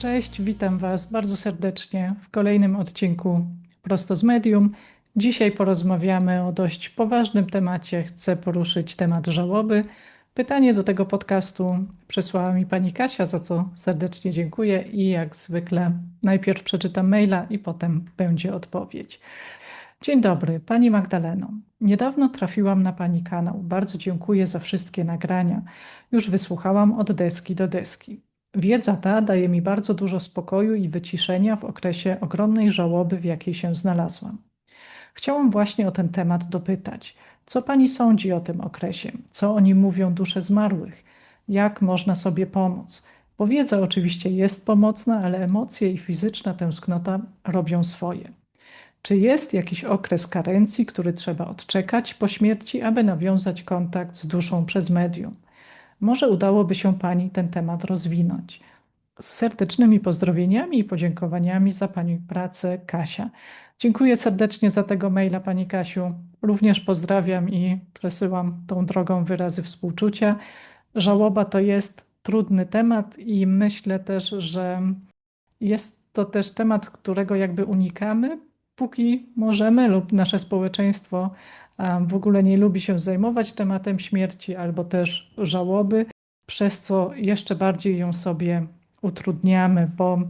Cześć, witam Was bardzo serdecznie w kolejnym odcinku Prosto z Medium. Dzisiaj porozmawiamy o dość poważnym temacie. Chcę poruszyć temat żałoby. Pytanie do tego podcastu przesłała mi pani Kasia, za co serdecznie dziękuję i jak zwykle najpierw przeczytam maila i potem będzie odpowiedź. Dzień dobry, pani Magdaleno. Niedawno trafiłam na pani kanał. Bardzo dziękuję za wszystkie nagrania. Już wysłuchałam od deski do deski. Wiedza ta daje mi bardzo dużo spokoju i wyciszenia w okresie ogromnej żałoby, w jakiej się znalazłam. Chciałam właśnie o ten temat dopytać. Co pani sądzi o tym okresie? Co o nim mówią dusze zmarłych? Jak można sobie pomóc? Bo wiedza oczywiście jest pomocna, ale emocje i fizyczna tęsknota robią swoje. Czy jest jakiś okres karencji, który trzeba odczekać po śmierci, aby nawiązać kontakt z duszą przez medium? Może udałoby się Pani ten temat rozwinąć. Z serdecznymi pozdrowieniami i podziękowaniami za Pani pracę, Kasia. Dziękuję serdecznie za tego maila, Pani Kasiu. Również pozdrawiam i przesyłam tą drogą wyrazy współczucia. Żałoba to jest trudny temat i myślę też, że jest to też temat, którego jakby unikamy, póki możemy, lub nasze społeczeństwo w ogóle nie lubi się zajmować tematem śmierci albo też żałoby, przez co jeszcze bardziej ją sobie utrudniamy, bo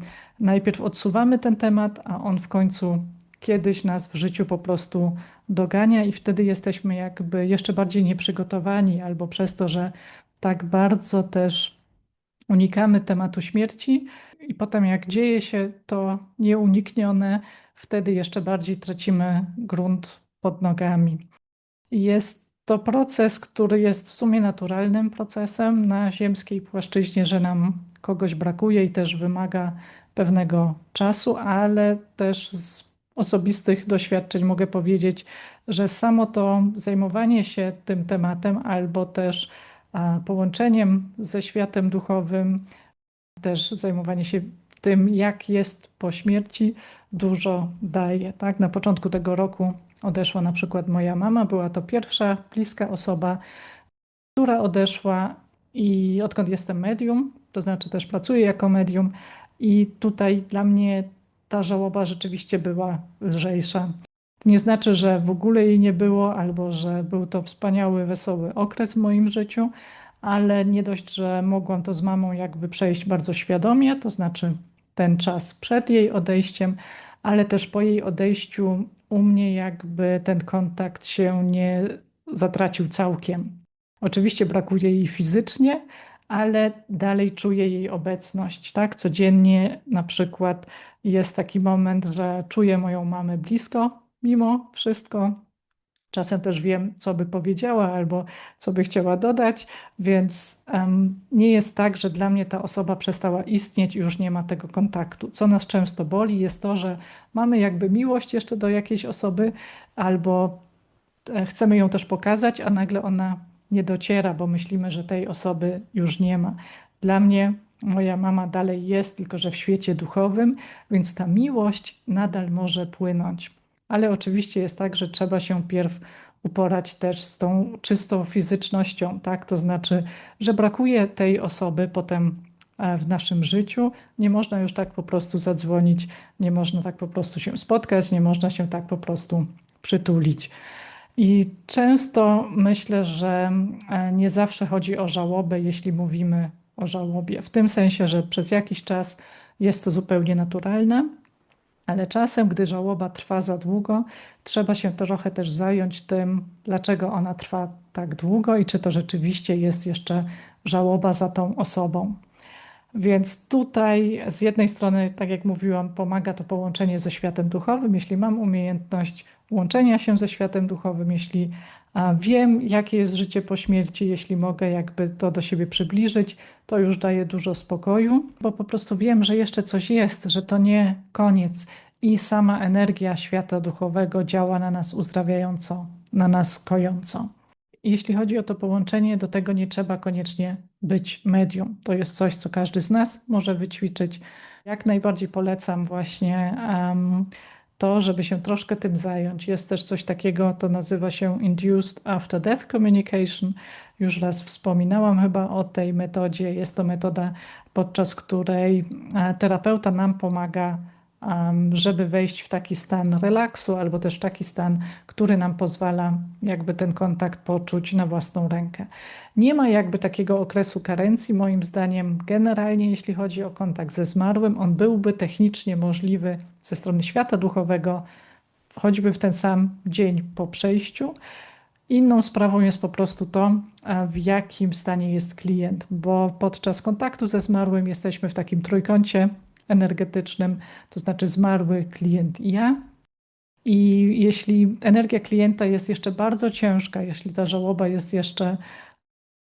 najpierw odsuwamy ten temat, a on w końcu kiedyś nas w życiu po prostu dogania i wtedy jesteśmy jakby jeszcze bardziej nieprzygotowani, albo przez to, że tak bardzo też unikamy tematu śmierci i potem jak dzieje się to nieuniknione, wtedy jeszcze bardziej tracimy grunt pod nogami. Jest to proces, który jest w sumie naturalnym procesem na ziemskiej płaszczyźnie, że nam kogoś brakuje i też wymaga pewnego czasu, ale też z osobistych doświadczeń mogę powiedzieć, że samo to zajmowanie się tym tematem albo też połączeniem ze światem duchowym, też zajmowanie się tym, jak jest po śmierci, dużo daje. Tak? Na początku tego roku odeszła na przykład moja mama. Była to pierwsza bliska osoba, która odeszła i odkąd jestem medium, to znaczy też pracuję jako medium i tutaj dla mnie ta żałoba rzeczywiście była lżejsza. To nie znaczy, że w ogóle jej nie było, albo że był to wspaniały, wesoły okres w moim życiu, ale nie dość, że mogłam to z mamą jakby przejść bardzo świadomie, to znaczy ten czas przed jej odejściem, ale też po jej odejściu u mnie jakby ten kontakt się nie zatracił całkiem. Oczywiście brakuje jej fizycznie, ale dalej czuję jej obecność. Tak? Codziennie na przykład jest taki moment, że czuję moją mamę blisko, mimo wszystko, Czasem też wiem, co by powiedziała albo co by chciała dodać, więc um, nie jest tak, że dla mnie ta osoba przestała istnieć i już nie ma tego kontaktu. Co nas często boli, jest to, że mamy jakby miłość jeszcze do jakiejś osoby, albo e, chcemy ją też pokazać, a nagle ona nie dociera, bo myślimy, że tej osoby już nie ma. Dla mnie moja mama dalej jest, tylko że w świecie duchowym, więc ta miłość nadal może płynąć ale oczywiście jest tak, że trzeba się pierw uporać też z tą czystą fizycznością, tak? To znaczy, że brakuje tej osoby potem e, w naszym życiu. Nie można już tak po prostu zadzwonić, nie można tak po prostu się spotkać, nie można się tak po prostu przytulić. I często myślę, że e, nie zawsze chodzi o żałobę, jeśli mówimy o żałobie, w tym sensie, że przez jakiś czas jest to zupełnie naturalne, ale czasem, gdy żałoba trwa za długo, trzeba się trochę też zająć tym, dlaczego ona trwa tak długo i czy to rzeczywiście jest jeszcze żałoba za tą osobą. Więc tutaj z jednej strony, tak jak mówiłam, pomaga to połączenie ze światem duchowym. Jeśli mam umiejętność łączenia się ze światem duchowym, jeśli wiem, jakie jest życie po śmierci, jeśli mogę jakby to do siebie przybliżyć, to już daje dużo spokoju, bo po prostu wiem, że jeszcze coś jest, że to nie koniec i sama energia świata duchowego działa na nas uzdrawiająco, na nas kojąco. Jeśli chodzi o to połączenie, do tego nie trzeba koniecznie być medium. To jest coś, co każdy z nas może wyćwiczyć. Jak najbardziej polecam właśnie um, to, żeby się troszkę tym zająć. Jest też coś takiego, to nazywa się Induced After Death Communication. Już raz wspominałam chyba o tej metodzie. Jest to metoda, podczas której e, terapeuta nam pomaga żeby wejść w taki stan relaksu, albo też taki stan, który nam pozwala jakby ten kontakt poczuć na własną rękę. Nie ma jakby takiego okresu karencji, moim zdaniem, generalnie jeśli chodzi o kontakt ze zmarłym, on byłby technicznie możliwy ze strony świata duchowego, choćby w ten sam dzień po przejściu. Inną sprawą jest po prostu to, w jakim stanie jest klient, bo podczas kontaktu ze zmarłym jesteśmy w takim trójkącie energetycznym, to znaczy zmarły klient i ja. I jeśli energia klienta jest jeszcze bardzo ciężka, jeśli ta żałoba jest jeszcze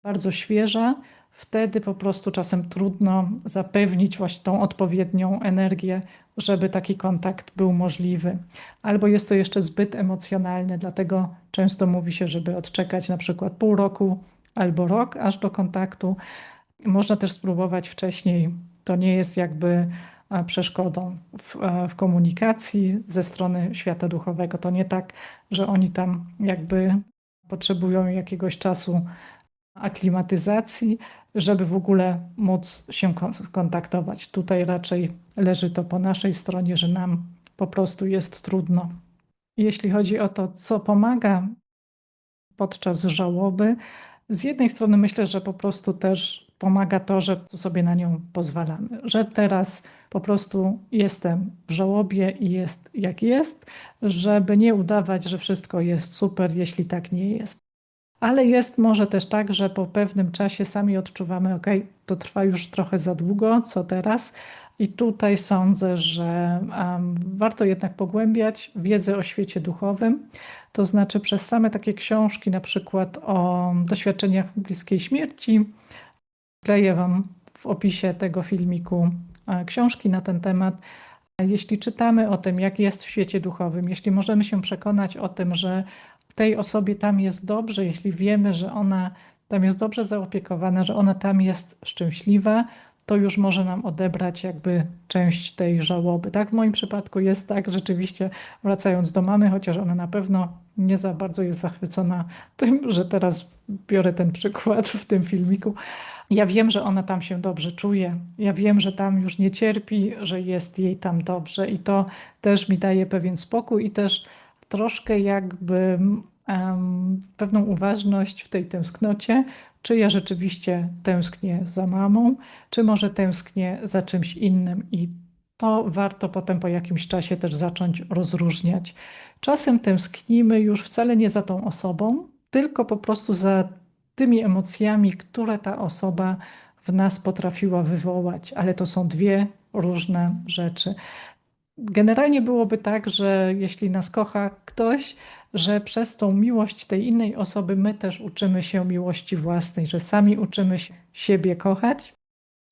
bardzo świeża, wtedy po prostu czasem trudno zapewnić właśnie tą odpowiednią energię, żeby taki kontakt był możliwy. Albo jest to jeszcze zbyt emocjonalne, dlatego często mówi się, żeby odczekać na przykład pół roku albo rok aż do kontaktu. Można też spróbować wcześniej to nie jest jakby e, przeszkodą w, e, w, komunikacji ze strony świata duchowego. To nie tak, że oni tam jakby potrzebują jakiegoś czasu aklimatyzacji, żeby w ogóle móc się kontaktować. Tutaj raczej leży to po naszej stronie, że nam po prostu jest trudno. Jeśli chodzi o to, co pomaga podczas żałoby, z jednej strony myślę, że po prostu też pomaga to, że sobie na nią pozwalamy, że teraz po prostu jestem w żałobie i jest jak jest, żeby nie udawać, że wszystko jest super, jeśli tak nie jest. Ale jest może też tak, że po pewnym czasie sami odczuwamy, ok, to trwa już trochę za długo, co teraz? I tutaj sądzę, że um, warto jednak pogłębiać wiedzę o świecie duchowym, to znaczy przez same takie książki, na przykład o doświadczeniach bliskiej śmierci, Wkleję Wam w opisie tego filmiku e, książki na ten temat. Jeśli czytamy o tym, jak jest w świecie duchowym, jeśli możemy się przekonać o tym, że tej osobie tam jest dobrze, jeśli wiemy, że ona tam jest dobrze zaopiekowana, że ona tam jest szczęśliwa, to już może nam odebrać jakby część tej żałoby. Tak w moim przypadku jest tak, rzeczywiście wracając do mamy, chociaż ona na pewno nie za bardzo jest zachwycona tym, że teraz biorę ten przykład w tym filmiku, ja wiem, że ona tam się dobrze czuje. Ja wiem, że tam już nie cierpi, że jest jej tam dobrze i to też mi daje pewien spokój i też troszkę jakby um, pewną uważność w tej tęsknocie, czy ja rzeczywiście tęsknię za mamą, czy może tęsknię za czymś innym i to warto potem po jakimś czasie też zacząć rozróżniać. Czasem tęsknimy już wcale nie za tą osobą, tylko po prostu za tymi emocjami, które ta osoba w nas potrafiła wywołać, ale to są dwie różne rzeczy. Generalnie byłoby tak, że jeśli nas kocha ktoś, że przez tą miłość tej innej osoby my też uczymy się miłości własnej, że sami uczymy siebie kochać.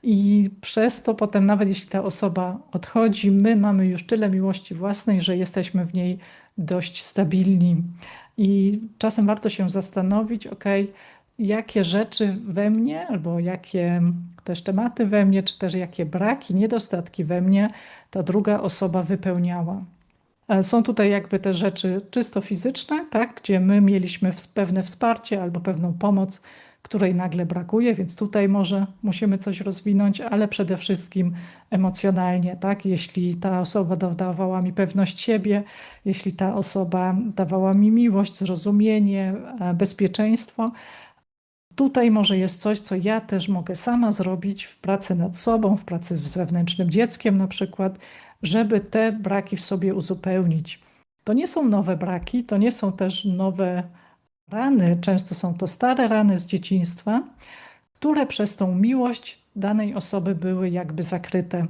I przez to potem, nawet jeśli ta osoba odchodzi, my mamy już tyle miłości własnej, że jesteśmy w niej dość stabilni. I czasem warto się zastanowić, ok, jakie rzeczy we mnie, albo jakie też tematy we mnie, czy też jakie braki, niedostatki we mnie ta druga osoba wypełniała. E, są tutaj jakby te rzeczy czysto fizyczne, tak, gdzie my mieliśmy pewne wsparcie albo pewną pomoc, której nagle brakuje, więc tutaj może musimy coś rozwinąć, ale przede wszystkim emocjonalnie, tak? Jeśli ta osoba dawała mi pewność siebie, jeśli ta osoba dawała mi miłość, zrozumienie, e, bezpieczeństwo, Tutaj może jest coś, co ja też mogę sama zrobić w pracy nad sobą, w pracy z wewnętrznym dzieckiem na przykład, żeby te braki w sobie uzupełnić. To nie są nowe braki, to nie są też nowe rany, często są to stare rany z dzieciństwa, które przez tą miłość danej osoby były jakby zakryte.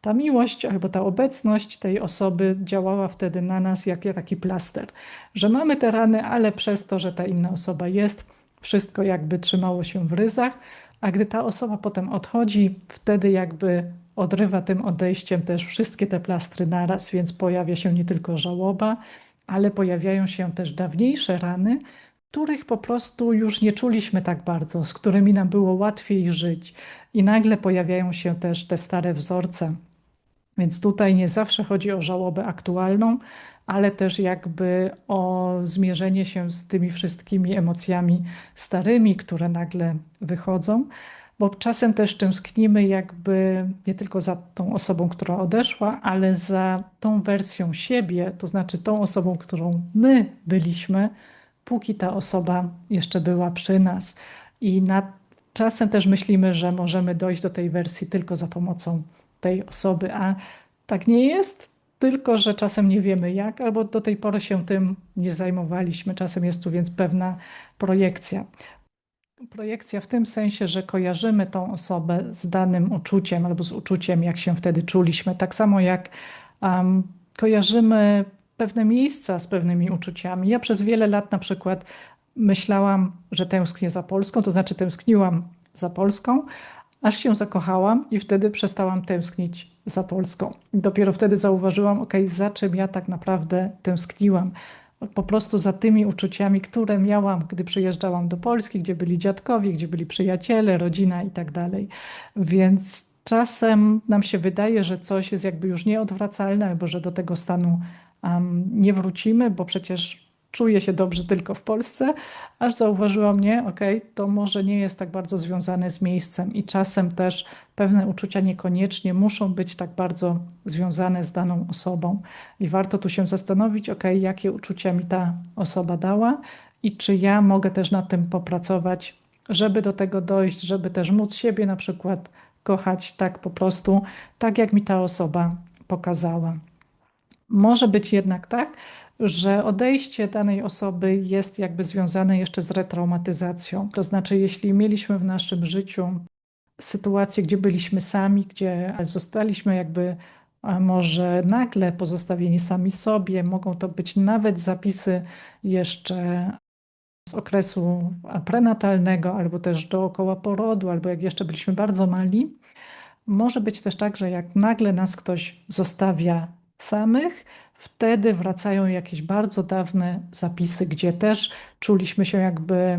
Ta miłość albo ta obecność tej osoby działała wtedy na nas jak taki plaster, że mamy te rany, ale przez to, że ta inna osoba jest, wszystko jakby trzymało się w ryzach, a gdy ta osoba potem odchodzi, wtedy jakby odrywa tym odejściem też wszystkie te plastry naraz, więc pojawia się nie tylko żałoba, ale pojawiają się też dawniejsze rany, których po prostu już nie czuliśmy tak bardzo, z którymi nam było łatwiej żyć. I nagle pojawiają się też te stare wzorce Więc tutaj nie zawsze chodzi o żałobę aktualną, ale też jakby o zmierzenie się z tymi wszystkimi emocjami starymi, które nagle wychodzą, bo czasem też tęsknimy jakby nie tylko za tą osobą, która odeszła, ale za tą wersją siebie, to znaczy tą osobą, którą my byliśmy, póki ta osoba jeszcze była przy nas. I czasem też myślimy, że możemy dojść do tej wersji tylko za pomocą tej osoby, a tak nie jest, tylko że czasem nie wiemy jak, albo do tej pory się tym nie zajmowaliśmy. Czasem jest tu więc pewna projekcja. Projekcja w tym sensie, że kojarzymy tą osobę z danym uczuciem albo z uczuciem, jak się wtedy czuliśmy. Tak samo jak um, kojarzymy pewne miejsca z pewnymi uczuciami. Ja przez wiele lat na przykład myślałam, że tęsknię za Polską, to znaczy tęskniłam za Polską, aż się zakochałam i wtedy przestałam tęsknić za Polską. Dopiero wtedy zauważyłam, ok, za czym ja tak naprawdę tęskniłam. Po prostu za tymi uczuciami, które miałam, gdy przyjeżdżałam do Polski, gdzie byli dziadkowie, gdzie byli przyjaciele, rodzina i tak dalej. Więc czasem nam się wydaje, że coś jest jakby już nieodwracalne, albo że do tego stanu um, nie wrócimy, bo przecież czuję się dobrze tylko w Polsce, aż zauważyłam, nie, okej, okay, to może nie jest tak bardzo związane z miejscem i czasem też pewne uczucia niekoniecznie muszą być tak bardzo związane z daną osobą. I warto tu się zastanowić, okay, jakie uczucia mi ta osoba dała i czy ja mogę też nad tym popracować, żeby do tego dojść, żeby też móc siebie na przykład kochać tak po prostu, tak jak mi ta osoba pokazała. Może być jednak tak, że odejście danej osoby jest jakby związane jeszcze z retraumatyzacją. To znaczy, jeśli mieliśmy w naszym życiu sytuację, gdzie byliśmy sami, gdzie zostaliśmy jakby może nagle pozostawieni sami sobie, mogą to być nawet zapisy jeszcze z okresu prenatalnego, albo też dookoła porodu, albo jak jeszcze byliśmy bardzo mali. Może być też tak, że jak nagle nas ktoś zostawia samych, wtedy wracają jakieś bardzo dawne zapisy, gdzie też czuliśmy się jakby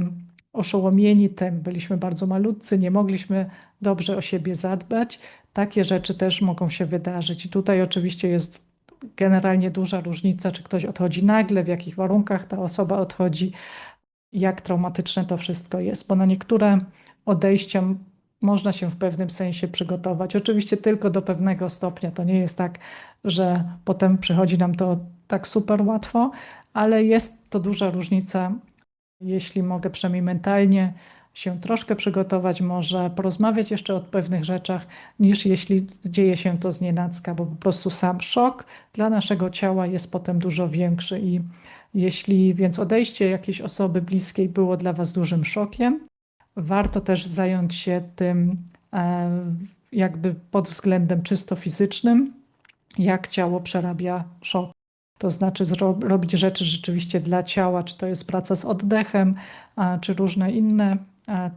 oszołomieni tym, byliśmy bardzo malutcy, nie mogliśmy dobrze o siebie zadbać. Takie rzeczy też mogą się wydarzyć. I tutaj oczywiście jest generalnie duża różnica, czy ktoś odchodzi nagle, w jakich warunkach ta osoba odchodzi, jak traumatyczne to wszystko jest, bo na niektóre odejścia można się w pewnym sensie przygotować. Oczywiście tylko do pewnego stopnia. To nie jest tak, że potem przychodzi nam to tak super łatwo, ale jest to duża różnica, jeśli mogę przynajmniej mentalnie się troszkę przygotować, może porozmawiać jeszcze o pewnych rzeczach, niż jeśli dzieje się to z nienacka, bo po prostu sam szok dla naszego ciała jest potem dużo większy i jeśli więc odejście jakiejś osoby bliskiej było dla Was dużym szokiem, warto też zająć się tym e, jakby pod względem czysto fizycznym, jak ciało przerabia szok. To znaczy robić rzeczy rzeczywiście dla ciała, czy to jest praca z oddechem, czy różne inne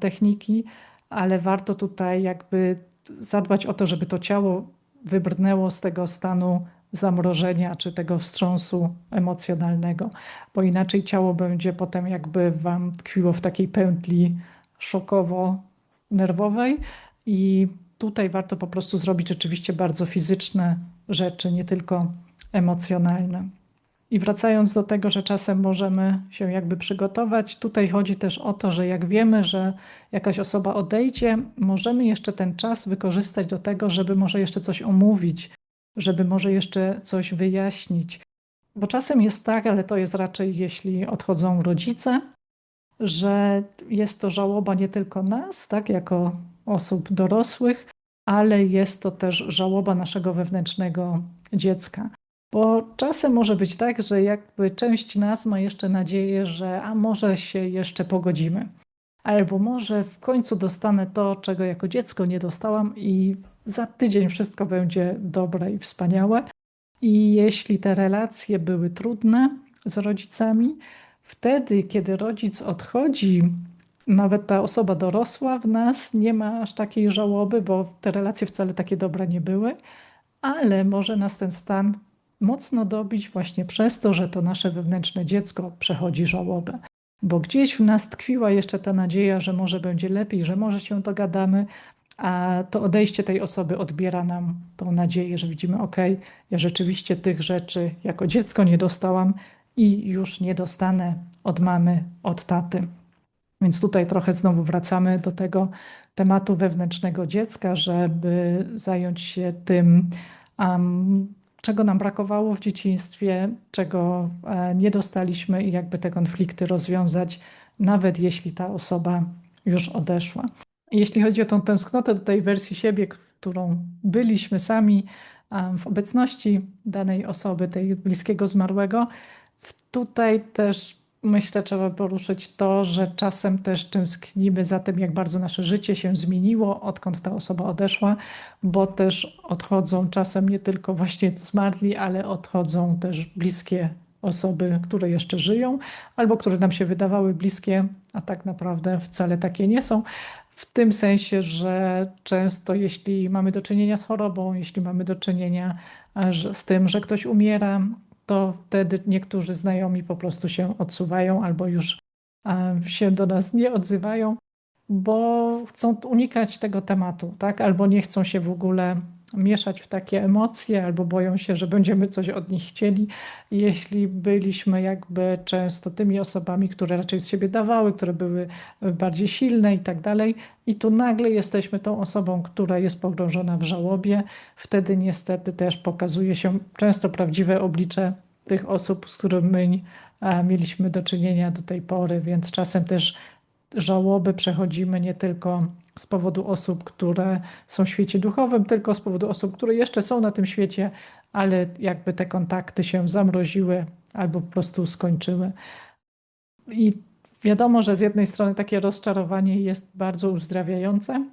techniki, ale warto tutaj jakby zadbać o to, żeby to ciało wybrnęło z tego stanu zamrożenia czy tego wstrząsu emocjonalnego, bo inaczej ciało będzie potem jakby wam tkwiło w takiej pętli szokowo-nerwowej i tutaj warto po prostu zrobić rzeczywiście bardzo fizyczne rzeczy, nie tylko emocjonalne. I wracając do tego, że czasem możemy się jakby przygotować, tutaj chodzi też o to, że jak wiemy, że jakaś osoba odejdzie, możemy jeszcze ten czas wykorzystać do tego, żeby może jeszcze coś omówić, żeby może jeszcze coś wyjaśnić. Bo czasem jest tak, ale to jest raczej jeśli odchodzą rodzice, że jest to żałoba nie tylko nas, tak, jako osób dorosłych, ale jest to też żałoba naszego wewnętrznego dziecka. Bo czasem może być tak, że jakby część nas ma jeszcze nadzieję, że a może się jeszcze pogodzimy. Albo może w końcu dostanę to, czego jako dziecko nie dostałam, i za tydzień wszystko będzie dobre i wspaniałe. I jeśli te relacje były trudne z rodzicami, wtedy, kiedy rodzic odchodzi, nawet ta osoba dorosła w nas nie ma aż takiej żałoby, bo te relacje wcale takie dobre nie były, ale może nas ten stan mocno dobić właśnie przez to, że to nasze wewnętrzne dziecko przechodzi żałobę. Bo gdzieś w nas tkwiła jeszcze ta nadzieja, że może będzie lepiej, że może się dogadamy, a to odejście tej osoby odbiera nam tą nadzieję, że widzimy, ok, ja rzeczywiście tych rzeczy jako dziecko nie dostałam i już nie dostanę od mamy, od taty. Więc tutaj trochę znowu wracamy do tego tematu wewnętrznego dziecka, żeby zająć się tym, um, czego nam brakowało w dzieciństwie, czego e, nie dostaliśmy i jakby te konflikty rozwiązać, nawet jeśli ta osoba już odeszła. Jeśli chodzi o tą tęsknotę do tej wersji siebie, którą byliśmy sami w obecności danej osoby, tej bliskiego zmarłego, tutaj też myślę, trzeba poruszyć to, że czasem też tęsknimy za tym, jak bardzo nasze życie się zmieniło, odkąd ta osoba odeszła, bo też odchodzą czasem nie tylko właśnie zmarli, ale odchodzą też bliskie osoby, które jeszcze żyją, albo które nam się wydawały bliskie, a tak naprawdę wcale takie nie są. W tym sensie, że często jeśli mamy do czynienia z chorobą, jeśli mamy do czynienia z tym, że ktoś umiera, to wtedy niektórzy znajomi po prostu się odsuwają albo już się do nas nie odzywają, bo chcą unikać tego tematu, tak? Albo nie chcą się w ogóle mieszać w takie emocje, albo boją się, że będziemy coś od nich chcieli. Jeśli byliśmy jakby często tymi osobami, które raczej z siebie dawały, które były bardziej silne i tak dalej, i tu nagle jesteśmy tą osobą, która jest pogrążona w żałobie, wtedy niestety też pokazuje się często prawdziwe oblicze tych osób, z którymi mieliśmy do czynienia do tej pory, więc czasem też żałoby przechodzimy nie tylko z powodu osób, które są w świecie duchowym, tylko z powodu osób, które jeszcze są na tym świecie, ale jakby te kontakty się zamroziły albo po prostu skończyły. I wiadomo, że z jednej strony takie rozczarowanie jest bardzo uzdrawiające,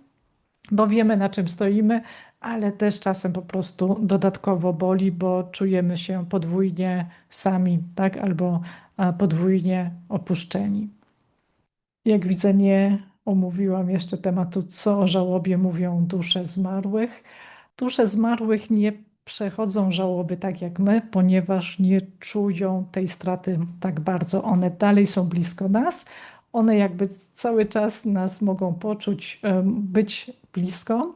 bo wiemy na czym stoimy, ale też czasem po prostu dodatkowo boli, bo czujemy się podwójnie sami, tak, albo podwójnie opuszczeni. Jak widzę, nie omówiłam jeszcze tematu, co o żałobie mówią dusze zmarłych. Dusze zmarłych nie przechodzą żałoby tak jak my, ponieważ nie czują tej straty tak bardzo. One dalej są blisko nas, one jakby cały czas nas mogą poczuć, być blisko,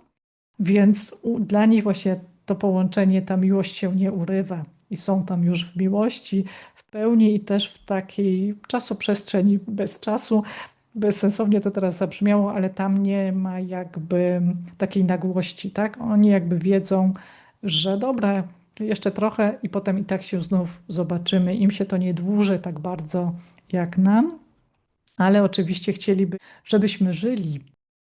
więc dla nich właśnie to połączenie, ta miłość się nie urywa i są tam już w miłości w pełni i też w takiej czasoprzestrzeni bez czasu, bezsensownie to teraz zabrzmiało, ale tam nie ma jakby takiej nagłości, tak? Oni jakby wiedzą, że dobra, jeszcze trochę i potem i tak się znów zobaczymy. Im się to nie dłuży tak bardzo jak nam, ale oczywiście chcieliby, żebyśmy żyli.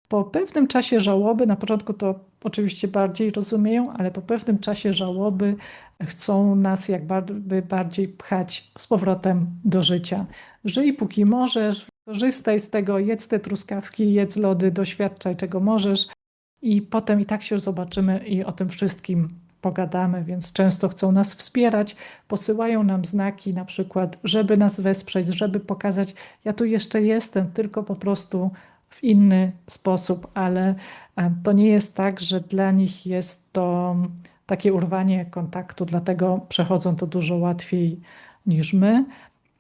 Po pewnym czasie żałoby, na początku to oczywiście bardziej rozumieją, ale po pewnym czasie żałoby chcą nas jakby bardziej pchać z powrotem do życia. Żyj póki możesz, Korzystaj z tego, jedz te truskawki, jedz lody, doświadczaj czego możesz i potem i tak się zobaczymy i o tym wszystkim pogadamy, więc często chcą nas wspierać, posyłają nam znaki na przykład, żeby nas wesprzeć, żeby pokazać, ja tu jeszcze jestem, tylko po prostu w inny sposób, ale e, to nie jest tak, że dla nich jest to takie urwanie kontaktu, dlatego przechodzą to dużo łatwiej niż my.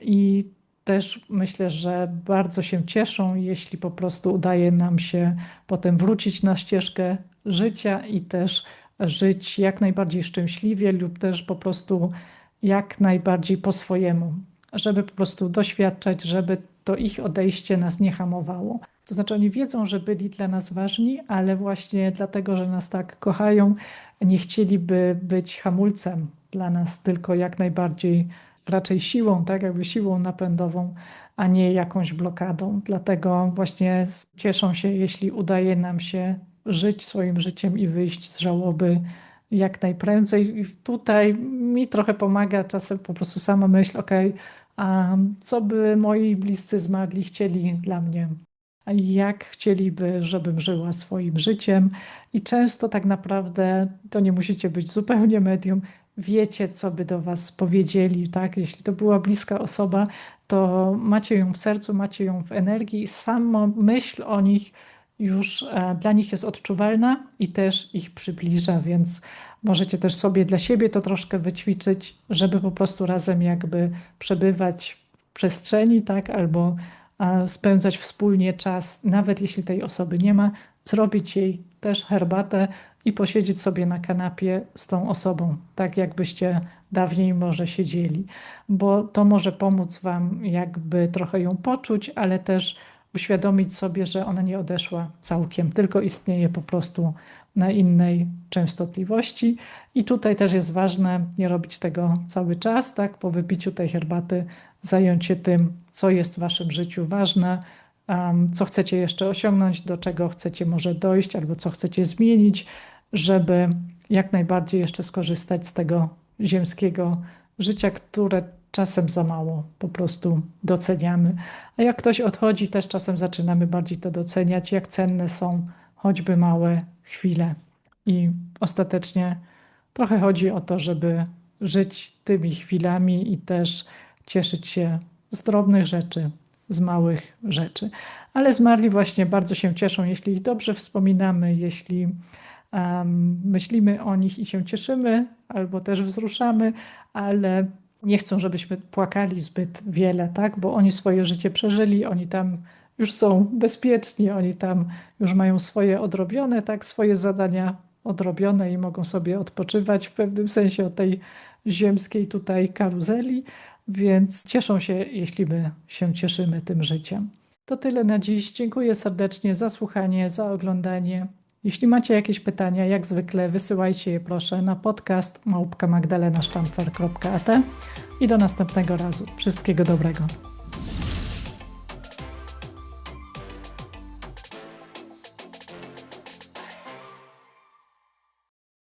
I też myślę, że bardzo się cieszą, jeśli po prostu udaje nam się potem wrócić na ścieżkę życia i też żyć jak najbardziej szczęśliwie lub też po prostu jak najbardziej po swojemu, żeby po prostu doświadczać, żeby to ich odejście nas nie hamowało. To znaczy, oni wiedzą, że byli dla nas ważni, ale właśnie dlatego, że nas tak kochają, nie chcieliby być hamulcem dla nas, tylko jak najbardziej raczej siłą, tak jakby siłą napędową, a nie jakąś blokadą. Dlatego właśnie cieszą się, jeśli udaje nam się żyć swoim życiem i wyjść z żałoby jak najprędzej. I tutaj mi trochę pomaga czasem po prostu sama myśl, ok, a co by moi bliscy zmarli chcieli dla mnie? Jak chcieliby, żebym żyła swoim życiem? I często tak naprawdę to nie musicie być zupełnie medium, wiecie, co by do was powiedzieli, tak? Jeśli to była bliska osoba, to macie ją w sercu, macie ją w energii i sama myśl o nich już e, dla nich jest odczuwalna i też ich przybliża, więc możecie też sobie dla siebie to troszkę wyćwiczyć, żeby po prostu razem jakby przebywać w przestrzeni, tak? Albo spędzać wspólnie czas, nawet jeśli tej osoby nie ma, zrobić jej też herbatę i posiedzieć sobie na kanapie z tą osobą, tak jakbyście dawniej może siedzieli, bo to może pomóc Wam jakby trochę ją poczuć, ale też uświadomić sobie, że ona nie odeszła całkiem, tylko istnieje po prostu na innej częstotliwości. I tutaj też jest ważne nie robić tego cały czas, tak? Po wypiciu tej herbaty zająć się tym, co jest w Waszym życiu ważne, co chcecie jeszcze osiągnąć, do czego chcecie może dojść, albo co chcecie zmienić, żeby jak najbardziej jeszcze skorzystać z tego ziemskiego życia, które czasem za mało po prostu doceniamy. A jak ktoś odchodzi, też czasem zaczynamy bardziej to doceniać, jak cenne są choćby małe chwile. I ostatecznie trochę chodzi o to, żeby żyć tymi chwilami i też cieszyć się z drobnych rzeczy, z małych rzeczy. Ale zmarli właśnie bardzo się cieszą, jeśli ich dobrze wspominamy, jeśli um, myślimy o nich i się cieszymy, albo też wzruszamy, ale nie chcą, żebyśmy płakali zbyt wiele, tak? Bo oni swoje życie przeżyli, oni tam już są bezpieczni, oni tam już mają swoje odrobione, tak? Swoje zadania odrobione i mogą sobie odpoczywać w pewnym sensie od tej ziemskiej tutaj karuzeli, więc cieszą się, jeśli my się cieszymy tym życiem. To tyle na dziś. Dziękuję serdecznie za słuchanie, za oglądanie. Jeśli macie jakieś pytania, jak zwykle wysyłajcie je proszę na podcast małpkamagdalenasztamfer.at i do następnego razu. Wszystkiego dobrego.